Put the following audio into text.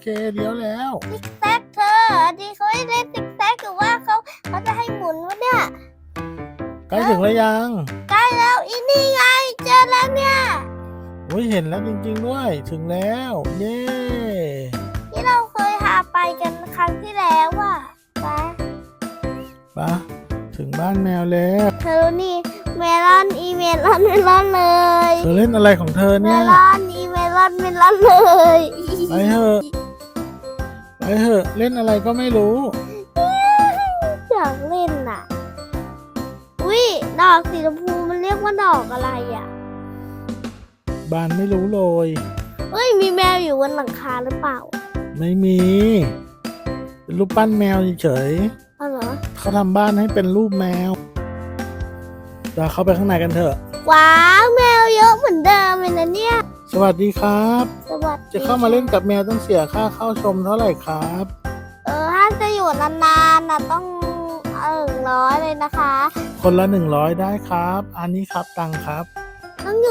เคเดี๋ยวแล้วซิกแซกเธอดีเขาให้เล่นซิกแซกหรือว่าเขาเขาจะให้หมุนวะเนี่ยใกล้ถึงแล้วยังใกล้แล้วอีนี่ไงเจอแล้วเนี่ยโอ้ยเห็นแล้วจริงๆด้วยถึงแล้ว เย้ที่เราเคยพาไปกันครั้งที่แล้วอะไปปะถึงบ้านแมวแล้วเธอนี่เมลอนอีเมลอนเมลอนเลย เธอเล่นอะไรของเธอเมเนี่ยลอนอีเมลอนเมลอนเลย ไปเถอะ ไปเถอะเล่นอะไรก็ไม่รู้ อยากเล่นน่ะ อุ้ยดอกสีชมพูมันเรียกว่าดอกอะไรอะ บานไม่รู้เลยเฮ้ยมีแมวอยู่บนหลังคาหรือเปล่าไม่มีเป็นรูปปั้นแมวเฉยเอาเหรอๆเขาทำบ้านให้เป็นรูปแมวเราเข้าไปข้างในกันเถอะ ว้าวแมวเย วัสดีครับ สวัสดีจะเข้ามาเล่นกับแมวต้องเสียค่าเข้าชมเท่าไหร่ครับ เออถ้าจะอยู่นานๆนะต้องเออร้อยเลยนะคะ คนละหนึ่งร้อยได้ครับ อันนี้ครับตังค์ครับต้องอยู่